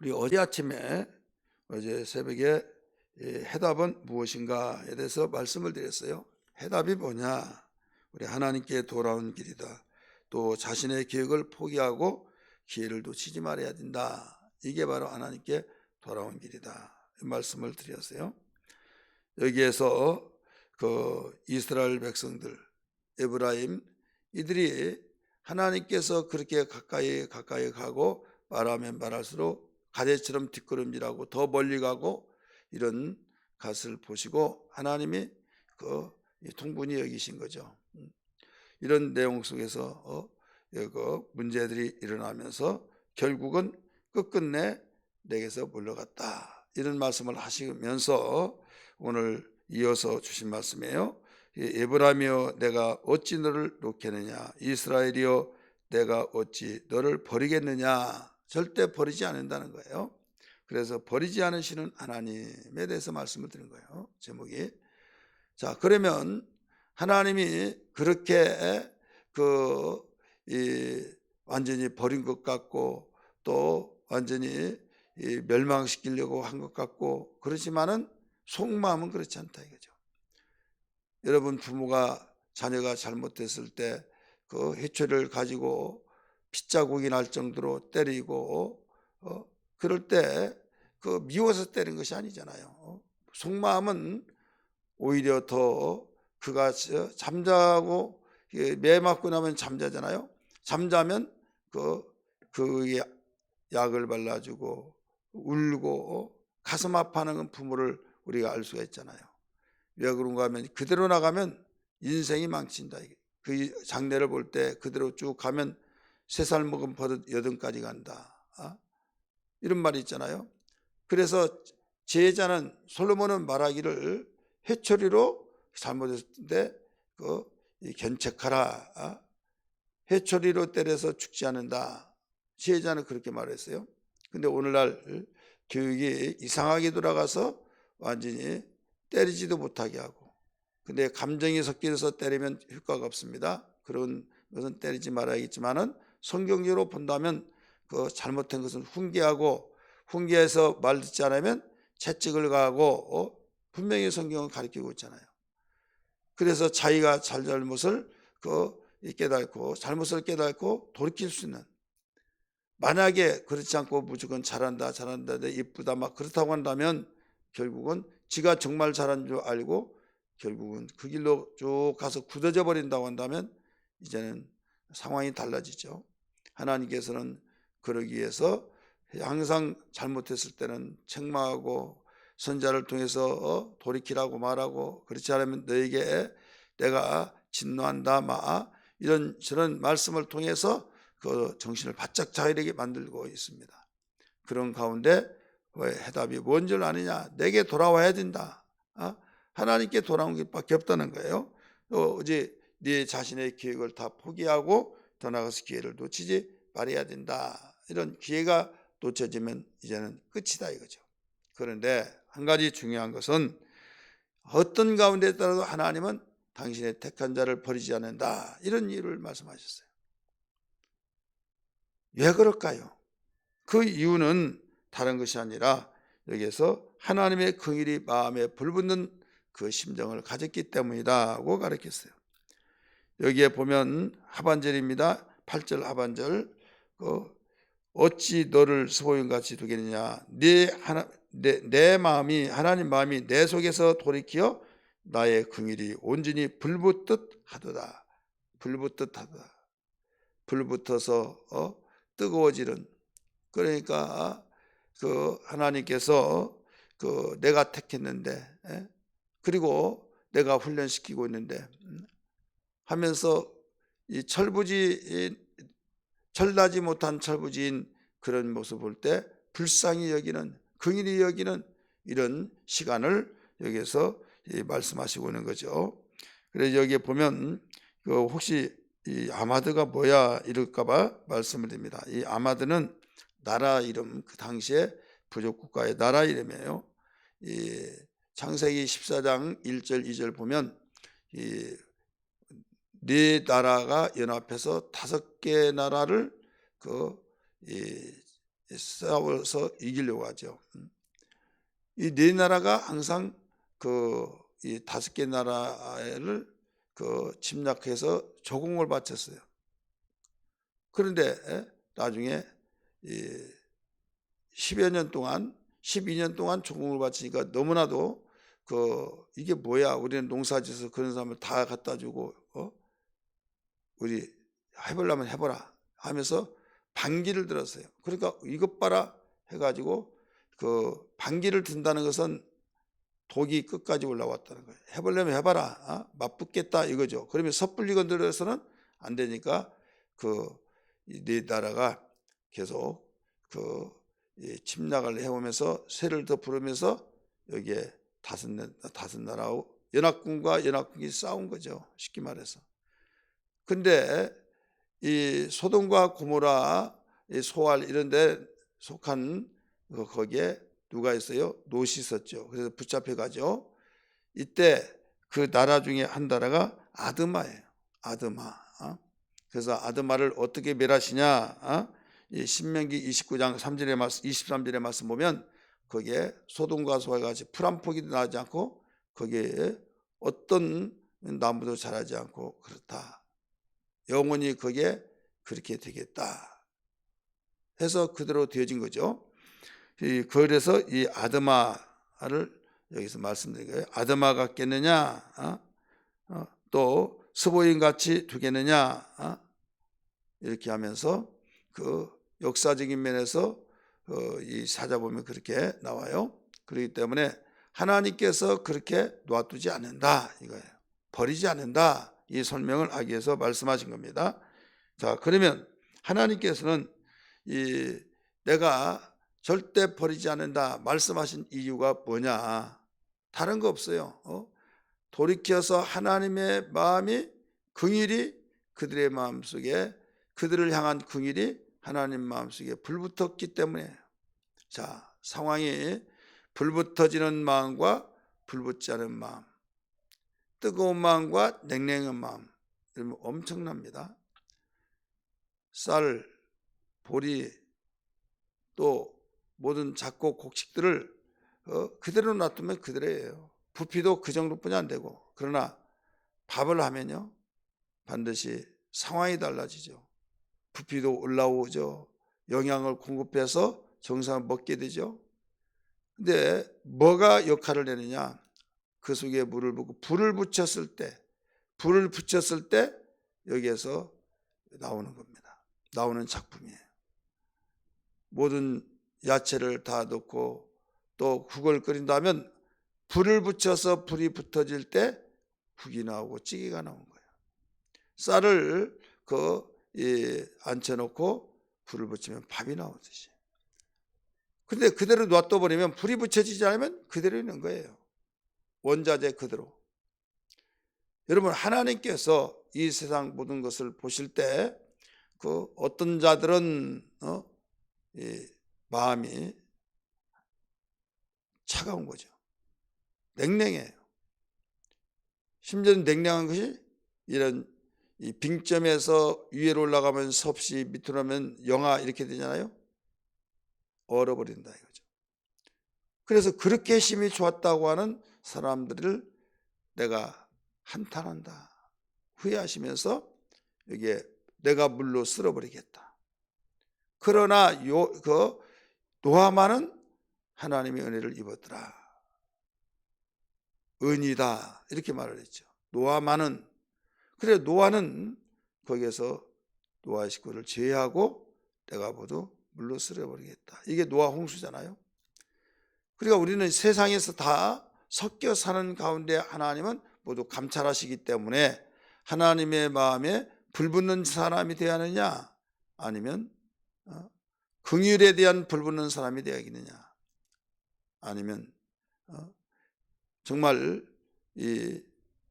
우리 어제 아침에 어제 새벽에 이 해답은 무엇인가에 대해서 말씀을 드렸어요. 해답이 뭐냐? 우리 하나님께 돌아온 길이다. 또 자신의 계획을 포기하고 기회를 놓치지 말아야 된다. 이게 바로 하나님께 돌아온 길이다. 이 말씀을 드렸어요. 여기에서 그 이스라엘 백성들, 에브라임 이들이 하나님께서 그렇게 가까이 가까이 가고 말하면 말할수록 가재처럼 뒷걸음질하고 더 멀리 가고 이런 것을 보시고 하나님이 그 통분히 여기신 거죠. 음. 이런 내용 속에서 어, 그 문제들이 일어나면서 결국은 끝끝내 내게서 물러갔다. 이런 말씀을 하시면서 오늘 이어서 주신 말씀이에요. 에브라미여 내가 어찌 너를 놓겠느냐 이스라엘이여 내가 어찌 너를 버리겠느냐 절대 버리지 않는다는 거예요. 그래서 버리지 않으시는 하나님에 대해서 말씀을 드린 거예요. 제목이. 자, 그러면 하나님이 그렇게 그, 이, 완전히 버린 것 같고 또 완전히 이 멸망시키려고 한 것 같고 그렇지만은 속마음은 그렇지 않다 이거죠. 여러분 부모가 자녀가 잘못됐을 때 그 해초를 가지고 핏자국이 날 정도로 때리고 어, 그럴 때 그 미워서 때린 것이 아니잖아요. 어? 속마음은 오히려 더 그가 잠자고 매 맞고 나면 잠자잖아요. 잠자면 그, 그 약을 발라주고 울고 가슴 아파하는 건 부모를 우리가 알 수가 있잖아요. 왜 그런가 하면 그대로 나가면 인생이 망친다. 그 장례를 볼 때 그대로 쭉 가면 세 살 먹은 버릇 여든까지 간다. 어? 이런 말이 있잖아요. 그래서 제자는 솔로몬은 말하기를 해초리로 잘못했을 때그 견책하라. 어? 해초리로 때려서 죽지 않는다. 제자는 그렇게 말했어요. 근데 오늘날 교육이 이상하게 돌아가서 완전히 때리지도 못하게 하고 근데 감정이 섞여서 때리면 효과가 없습니다. 그런 것은 때리지 말아야겠지만은 성경적으로 본다면 그 잘못된 것은 훈계하고 훈계해서 말 듣지 않으면 채찍을 가하고 어? 분명히 성경은 가르치고 있잖아요. 그래서 자기가 잘잘못을 그 깨닫고 잘못을 깨닫고 돌이킬 수 있는 만약에 그렇지 않고 무조건 잘한다 잘한다 이쁘다 막 그렇다고 한다면 결국은 지가 정말 잘한 줄 알고 결국은 그 길로 쭉 가서 굳어져 버린다고 한다면 이제는 상황이 달라지죠. 하나님께서는 그러기 위해서 항상 잘못했을 때는 책망하고 선자를 통해서 어, 돌이키라고 말하고 그렇지 않으면 너에게 내가 진노한다 마 이런 저런 말씀을 통해서 그 정신을 바짝 차리게 만들고 있습니다. 그런 가운데 왜 해답이 뭔 줄 아느냐? 내게 돌아와야 된다. 어? 하나님께 돌아온 것밖에 없다는 거예요. 어제 네 자신의 계획을 다 포기하고 더 나아가서 기회를 놓치지 말아야 된다. 이런 기회가 놓쳐지면 이제는 끝이다 이거죠. 그런데 한 가지 중요한 것은 어떤 가운데 따라도 하나님은 당신의 택한 자를 버리지 않는다. 이런 이유를 말씀하셨어요. 왜 그럴까요? 그 이유는 다른 것이 아니라 여기에서 하나님의 긍일이 마음에 불붙는 그 심정을 가졌기 때문이다고 가르쳤어요. 여기에 보면 하반절입니다. 8절 하반절. 그 어찌 너를 소용같이 두겠느냐? 네 하나 내, 내 마음이 하나님 마음이 내 속에서 돌이켜 나의 긍일이 온전히 불붙듯 하도다. 불붙듯 하도다. 불붙어서 어? 뜨거워지는 그러니까 그 하나님께서 그 내가 택했는데 에? 그리고 내가 훈련시키고 있는데 음, 하면서 이 철부지 철나지 못한 철부지인 그런 모습 볼 때 불쌍히 여기는 긍일이 여기는 이런 시간을 여기서 말씀하시고 있는 거죠. 그래서 여기에 보면 그 혹시 이 아마드가 뭐야 이럴까봐 말씀을 드립니다. 이 아마드는 나라 이름 그 당시에 부족 국가의 나라 이름이에요. 이 창세기 14장 1절 2절 보면 이 네 나라가 연합해서 다섯 개 나라를 그 싸워서 이기려고 하죠. 이 네 나라가 항상 그 이 다섯 개 나라를 그 침략해서 조공을 바쳤어요. 그런데 나중에 이 10여 년 동안 12년 동안 조공을 바치니까 너무나도 그 이게 뭐야 우리는 농사지어서 그런 사람을 다 갖다 주고 어 우리 해보려면 해보라 하면서 반기를 들었어요. 그러니까 이것 봐라 해가지고 그 반기를 든다는 것은 독이 끝까지 올라왔다는 거예요. 해보려면 해봐라. 어? 맞붙겠다 이거죠. 그러면 섣불리 건드려서는 안 되니까 그네 나라가 계속 그 침략을 해오면서 세를 더 부르면서 여기에 다섯, 나- 다섯 나라하고 연합군과 연합군이 싸운 거죠. 쉽게 말해서. 근데 이 소돔과 고모라, 이 소알 이런 데 속한 그 거기에 누가 있어요? 롯이 있었죠. 그래서 붙잡혀 가죠. 이때 그 나라 중에 한 나라가 아드마예요. 아드마. 어? 그래서 아드마를 어떻게 멸하시냐? 어? 이 신명기 29장 3절의 말씀, 23절의 말씀 보면 거기에 소돔과 소와 같이 풀한 포기도 나지 않고 거기에 어떤 나무도 자라지 않고 그렇다. 영원히 거기에 그렇게 되겠다. 해서 그대로 되어진 거죠. 이 그래서 이 아드마를 여기서 말씀드린 거예요. 아드마 같겠느냐? 어? 어, 또 스보인 같이 두겠느냐? 어? 이렇게 하면서 그 역사적인 면에서 어, 이 찾아보면 그렇게 나와요. 그렇기 때문에 하나님께서 그렇게 놔두지 않는다 이거예요. 버리지 않는다 이 설명을 위해서 말씀하신 겁니다. 자 그러면 하나님께서는 이 내가 절대 버리지 않는다 말씀하신 이유가 뭐냐? 다른 거 없어요. 어? 돌이켜서 하나님의 마음이 긍일이 그들의 마음 속에 그들을 향한 긍일이 하나님 마음 속에 불붙었기 때문에 자 상황이 불붙어지는 마음과 불붙지 않은 마음 뜨거운 마음과 냉랭한 마음 이러면 엄청납니다 쌀, 보리 또 모든 작고 곡식들을 어, 그대로 놔두면 그대로예요 부피도 그 정도뿐이 안 되고 그러나 밥을 하면요 반드시 상황이 달라지죠 부피도 올라오죠. 영양을 공급해서 정상을 먹게 되죠. 근데 뭐가 역할을 내느냐? 그 속에 물을 붓고 불을 붙였을 때, 불을 붙였을 때 여기에서 나오는 겁니다. 나오는 작품이에요. 모든 야채를 다 넣고 또 국을 끓인다면 불을 붙여서 불이 붙어질 때 국이 나오고 찌개가 나온 거예요. 쌀을 그이 앉혀놓고 불을 붙이면 밥이 나오듯이. 근데 그대로 놔둬 버리면 불이 붙여지지 않으면 그대로 있는 거예요. 원자재 그대로. 여러분 하나님께서 이 세상 모든 것을 보실 때 그 어떤 자들은 어? 이 마음이 차가운 거죠. 냉랭해요. 심지어 냉랭한 것이 이런 이 빙점에서 위로 올라가면 섭씨 밑으로 하면 영하 이렇게 되잖아요. 얼어버린다 이거죠. 그래서 그렇게 힘이 좋았다고 하는 사람들을 내가 한탄한다. 후회하시면서 여기에 내가 물로 쓸어버리겠다. 그러나 요, 그 노아만은 하나님의 은혜를 입었더라. 은이다. 이렇게 말을 했죠. 노아만은 그래 노아는 거기에서 노아 식구를 제외하고 내가 모두 물로 쓸어버리겠다. 이게 노아 홍수잖아요. 그러니까 우리는 세상에서 다 섞여 사는 가운데 하나님은 모두 감찰하시기 때문에 하나님의 마음에 불붙는 사람이 되어야 하느냐 아니면 어, 긍휼에 대한 불붙는 사람이 되어야겠느냐 아니면 어, 정말 이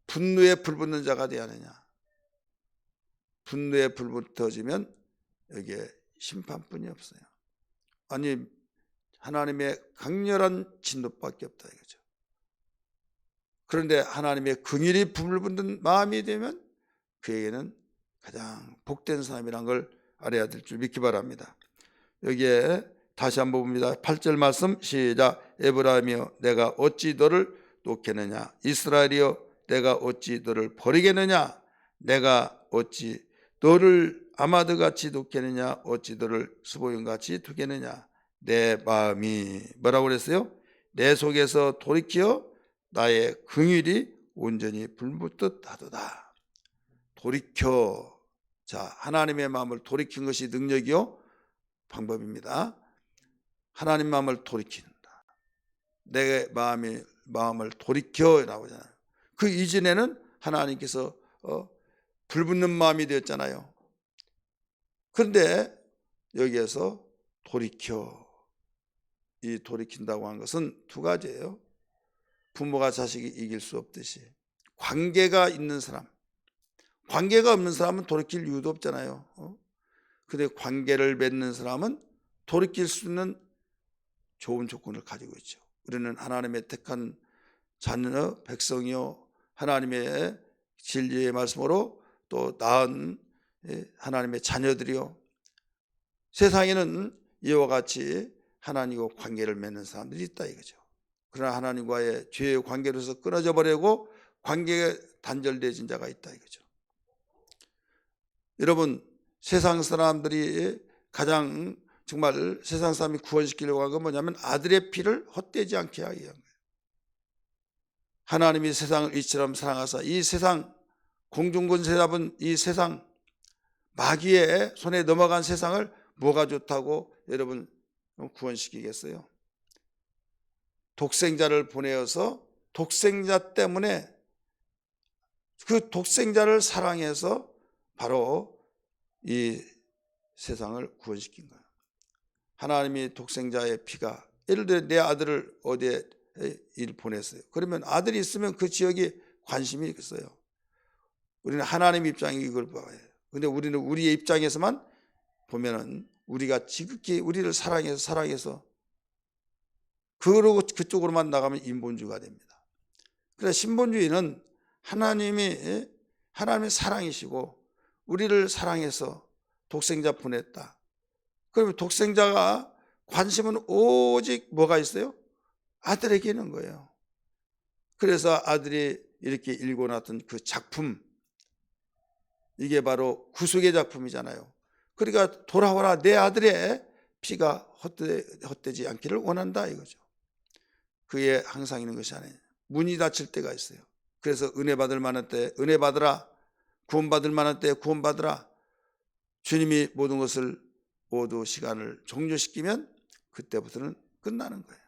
분노에 불붙는 자가 되어야 하느냐 분노에 불붙어지면 여기에 심판뿐이 없어요. 아니 하나님의 강렬한 진노밖에 없다 이거죠. 그런데 하나님의 긍휼이 불붙는 마음이 되면 그에게는 가장 복된 사람이란 걸 알아야 될 줄 믿기 바랍니다. 여기에 다시 한번 봅니다. 8절 말씀 시작. 에브라임이여 내가 어찌 너를 놓겠느냐 이스라엘이여 내가 어찌 너를 버리겠느냐 내가 어찌 너를 아마드 같이 놓겠느냐 어찌 너를 스보용 같이 두겠느냐 내 마음이 뭐라고 그랬어요? 내 속에서 돌이켜 나의 긍휼이 온전히 불붙듯 하도다. 돌이켜 자 하나님의 마음을 돌이킨 것이 능력이요 방법입니다. 하나님 마음을 돌이킨다. 내 마음이 마음을 돌이켜라고 하잖아요. 그 이전에는 하나님께서 어, 불붙는 마음이 되었잖아요. 그런데 여기에서 돌이켜 이 돌이킨다고 한 것은 두 가지예요. 부모가 자식이 이길 수 없듯이 관계가 있는 사람, 관계가 없는 사람은 돌이킬 이유도 없잖아요. 어? 근데 관계를 맺는 사람은 돌이킬 수 있는 좋은 조건을 가지고 있죠. 우리는 하나님의 택한 자녀 백성이요 하나님의 진리의 말씀으로 또 나은 예, 하나님의 자녀들이요 세상에는 이와 같이 하나님과 관계를 맺는 사람들이 있다 이거죠. 그러나 하나님과의 죄의 관계로서 끊어져 버리고 관계가 단절되어진 자가 있다 이거죠. 여러분 세상 사람들이 가장 정말 세상 사람이 구원시키려고 한 건 뭐냐면 아들의 피를 헛되지 않게 하기 위한 거예요. 하나님이 세상을 이처럼 사랑하사 이 세상 공중권세 잡은 이 세상 마귀의 손에 넘어간 세상을 뭐가 좋다고 여러분 구원시키겠어요? 독생자를 보내어서 독생자 때문에 그 독생자를 사랑해서 바로 이 세상을 구원시킨 거예요. 하나님이 독생자의 피가 예를 들어 내 아들을 어디에 일 보냈어요. 그러면 아들이 있으면 그 지역에 관심이 있어요. 우리는 하나님 입장이 이걸 봐요. 근데 우리는 우리의 입장에서만 보면은 우리가 지극히 우리를 사랑해서 사랑해서 그러고 그쪽으로만 나가면 인본주의가 됩니다. 그래서 신본주의는 하나님이 하나님의 사랑이시고 우리를 사랑해서 독생자 보냈다. 그러면 독생자가 관심은 오직 뭐가 있어요? 아들에게 있는 거예요. 그래서 아들이 이렇게 읽어놨던 그 작품 이게 바로 구속의 작품이잖아요. 그러니까 돌아와라 내 아들의 피가 헛되, 헛되지 않기를 원한다 이거죠. 그에 항상 있는 것이 아니에요. 문이 닫힐 때가 있어요. 그래서 은혜 받을 만한 때 은혜 받으라. 구원 받을 만한 때 구원 받으라. 주님이 모든 것을 모두 시간을 종료시키면 그때부터는 끝나는 거예요.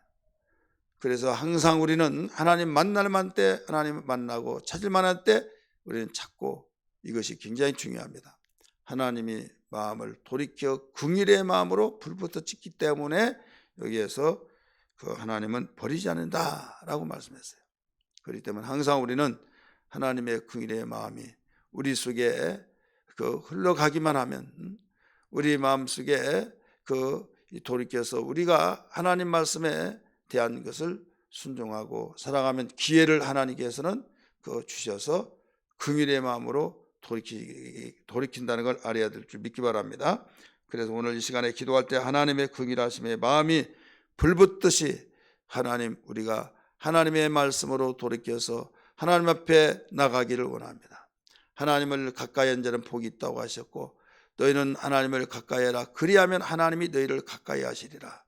그래서 항상 우리는 하나님 만날 만때 하나님 만나고 찾을 만한 때 우리는 찾고 이것이 굉장히 중요합니다. 하나님이 마음을 돌이켜 궁일의 마음으로 불부터 찍기 때문에 여기에서 그 하나님은 버리지 않는다라고 말씀했어요. 그렇기 때문에 항상 우리는 하나님의 궁일의 마음이 우리 속에 그 흘러가기만 하면 음, 우리 마음 속에 그 돌이켜서 우리가 하나님 말씀에 대한 것을 순종하고 살아가면 기회를 하나님께서는 그 주셔서 긍휼의 마음으로 돌이키, 돌이킨다는 걸 알아야 될 줄 믿기 바랍니다. 그래서 오늘 이 시간에 기도할 때 하나님의 긍휼하심의 마음이 불붙듯이 하나님 우리가 하나님의 말씀으로 돌이켜서 하나님 앞에 나가기를 원합니다. 하나님을 가까이 한 자는 복이 있다고 하셨고 너희는 하나님을 가까이 해라. 그리하면 하나님이 너희를 가까이 하시리라.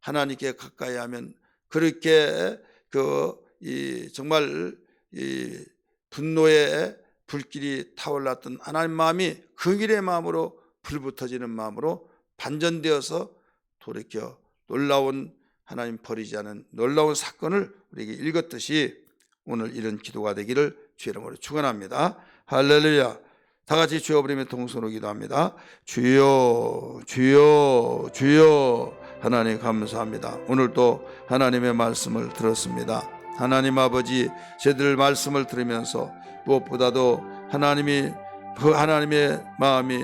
하나님께 가까이 하면 그렇게 그 이 정말 이 분노의 불길이 타올랐던 하나님 마음이 긍일의 마음으로 불붙어지는 마음으로 반전되어서 돌이켜 놀라운 하나님 버리지 않은 놀라운 사건을 우리에게 읽었듯이 오늘 이런 기도가 되기를 주의 이름으로 축원합니다. 할렐루야. 다 같이 주여 부리며 동서로 기도합니다. 주여, 주여, 주여. 하나님 감사합니다. 오늘도 하나님의 말씀을 들었습니다. 하나님 아버지, 저들 말씀을 들으면서 무엇보다도 하나님이 그 하나님의 마음이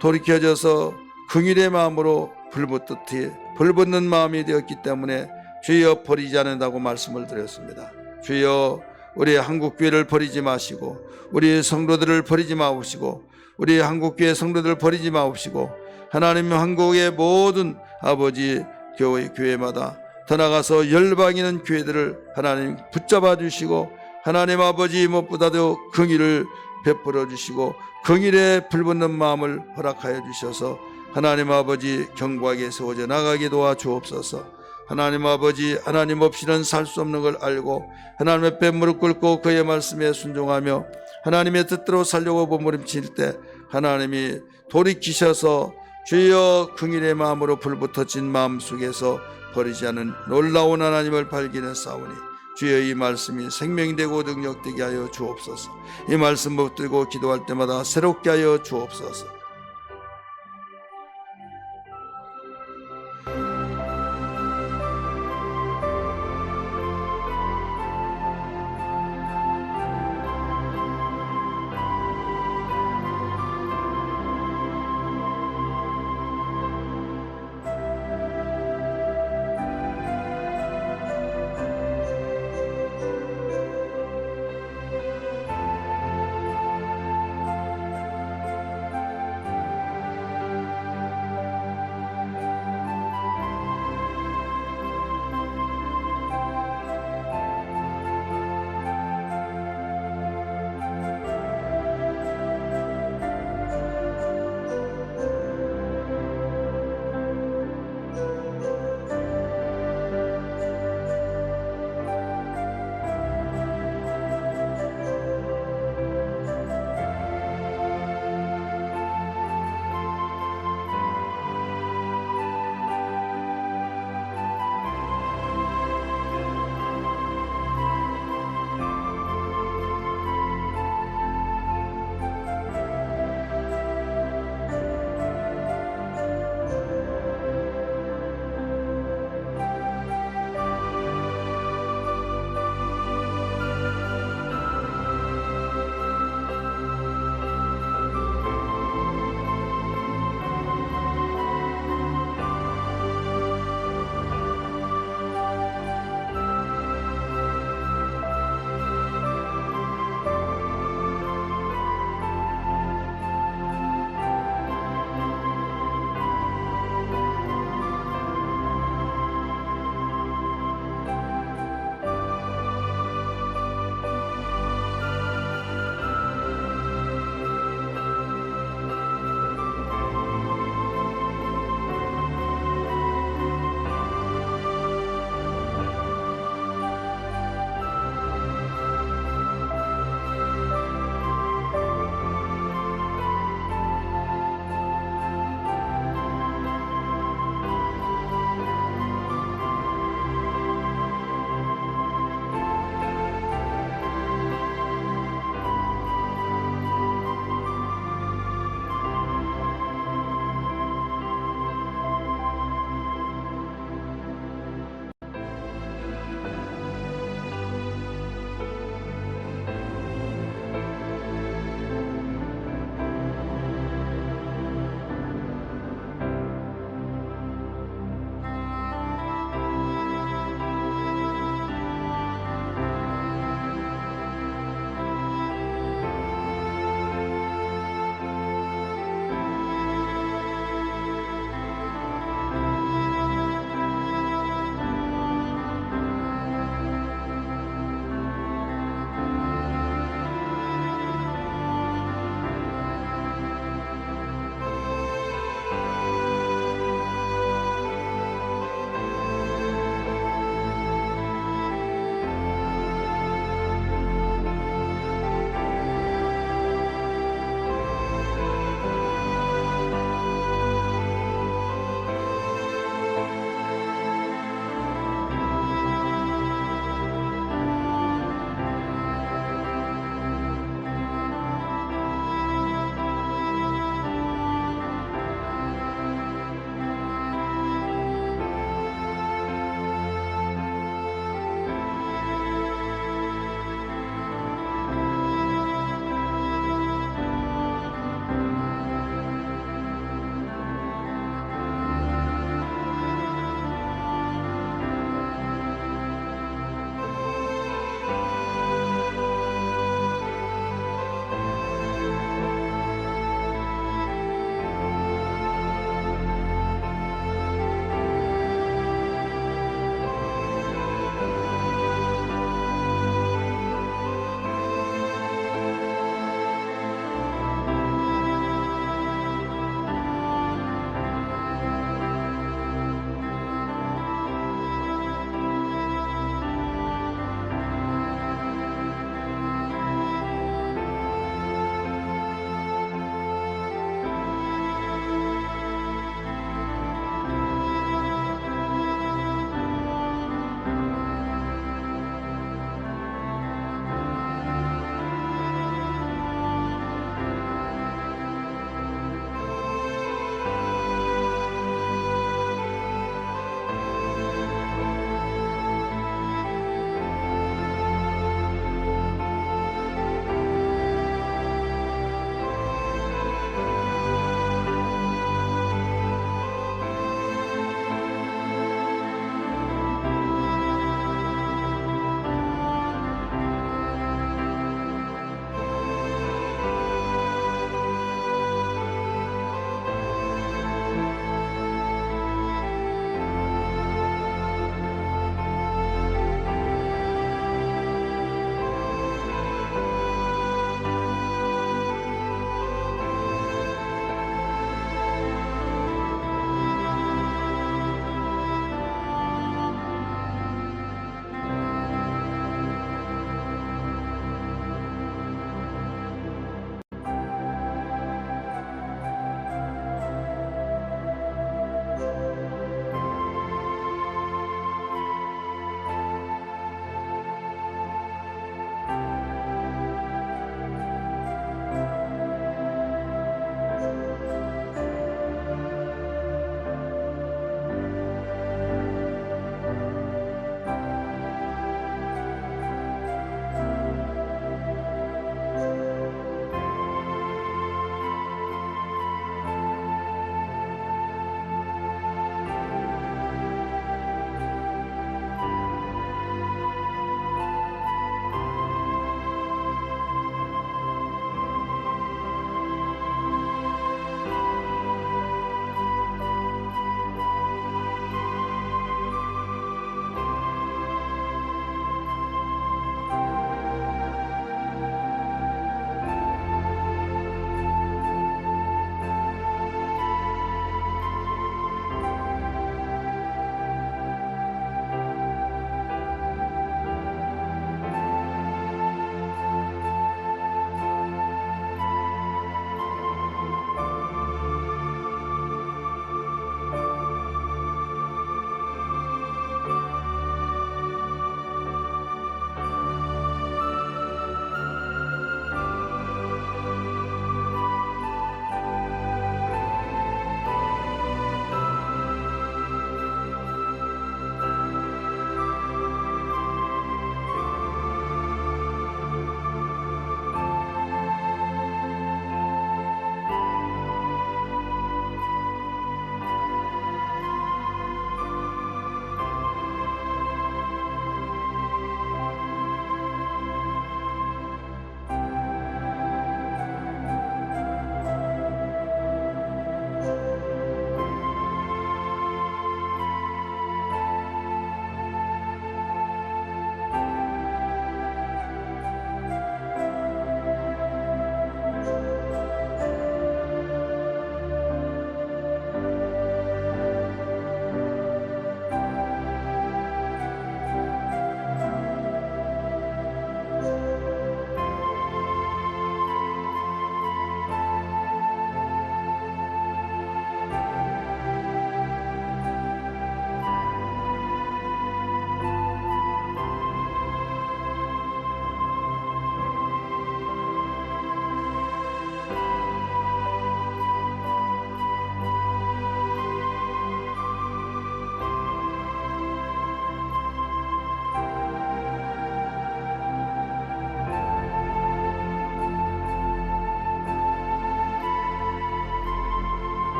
돌이켜져서 긍일의 마음으로 불붙듯이 불붙는 마음이 되었기 때문에 주여 버리지 않는다고 말씀을 드렸습니다. 주여 우리 한국 교회를 버리지 마시고 우리 성도들을 버리지 마옵시고 우리 한국 교회 성도들을 버리지 마옵시고 하나님 한국의 모든 아버지 교회 교회마다 더 나가서 열방에 있는 교회들을 하나님 붙잡아 주시고 하나님 아버지 무엇보다도 긍휼을 베풀어 주시고 긍휼에 불붙는 마음을 허락하여 주셔서 하나님 아버지 경고하게 세워져 나가게 도와 주옵소서. 하나님 아버지 하나님 없이는 살 수 없는 걸 알고 하나님의 뺨 무릎 꿇고 그의 말씀에 순종하며 하나님의 뜻대로 살려고 몸부림칠 때 하나님이 돌이키셔서 주여 긍일의 마음으로 불붙어진 마음 속에서 버리지 않은 놀라운 하나님을 발견했사오니 주여 이 말씀이 생명이 되고 능력되게 하여 주옵소서 이 말씀 붙들고 기도할 때마다 새롭게 하여 주옵소서